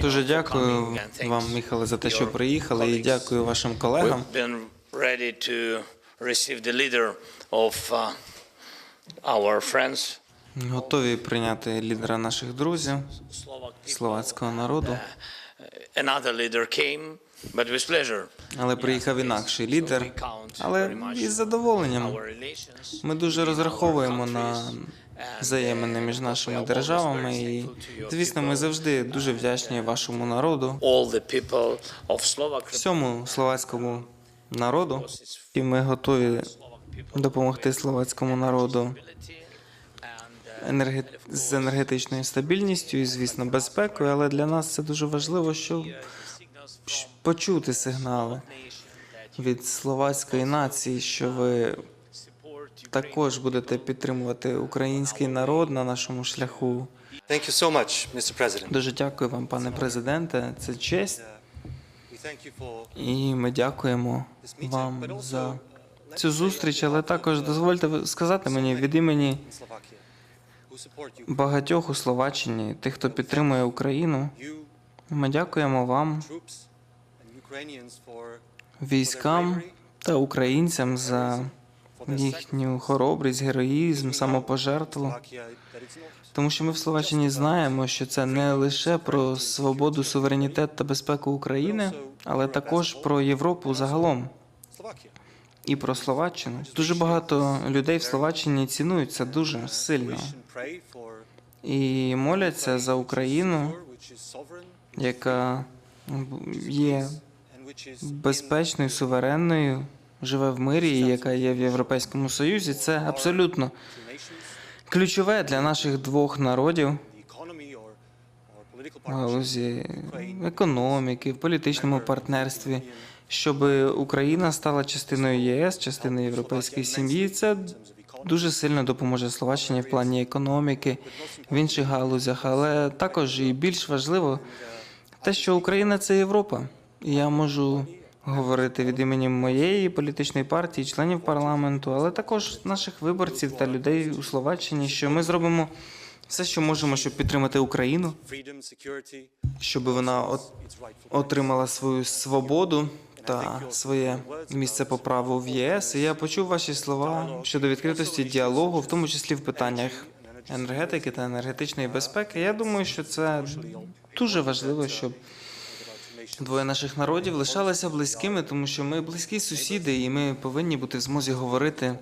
Дуже дякую вам, Міхале, за те, що приїхали, і дякую вашим колегам. Uh, Готові прийняти лідера наших друзів, словацького народу. Uh, Another leader came, but with pleasure. Але приїхав інакший лідер, але із задоволенням. Ми дуже розраховуємо на взаємини між нашими державами. І, звісно, ми завжди дуже вдячні вашому народу, всьому словацькому народу, і ми готові допомогти словацькому народу енерге- з енергетичною стабільністю і, звісно, безпекою. Але для нас це дуже важливо, щоб щ- почути сигнали від словацької нації, що ви також будете підтримувати український народ на нашому шляху. Thank you so much, Mr. President. Дуже дякую вам, пане президенте. Це честь, і ми дякуємо вам за цю зустріч. Але також дозвольте сказати мені від імені багатьох у Словаччині, тих, хто підтримує Україну. Ми дякуємо вам, військам та українцям за їхню хоробрість, героїзм, самопожертву. Тому що ми в Словаччині знаємо, що це не лише про свободу, суверенітет та безпеку України, але також про Європу загалом і про Словаччину. Дуже багато людей в Словаччині цінують це дуже сильно і моляться за Україну, яка є безпечною, суверенною, живе в мирі, яка є в Європейському Союзі. Це абсолютно ключове для наших двох народів. галузі економіки, в політичному партнерстві, щоб Україна стала частиною єС, частиною європейської сім'ї. Це дуже сильно допоможе Словаччині в плані економіки, в інших галузях, але також і більш важливо те, що Україна це Європа. Я можу говорити від імені моєї політичної партії, членів парламенту, але також наших виборців та людей у Словаччині, що ми зробимо все, що можемо, щоб підтримати Україну щоб вона от- отримала свою свободу та своє місце по праву в ЄС. І я почув ваші слова щодо відкритості діалогу, в тому числі в питаннях енергетики та енергетичної безпеки. Я думаю, що це дуже важливо, щоб двоє наших народів лишалися близькими, тому що ми близькі сусіди, і ми повинні бути в змозі говорити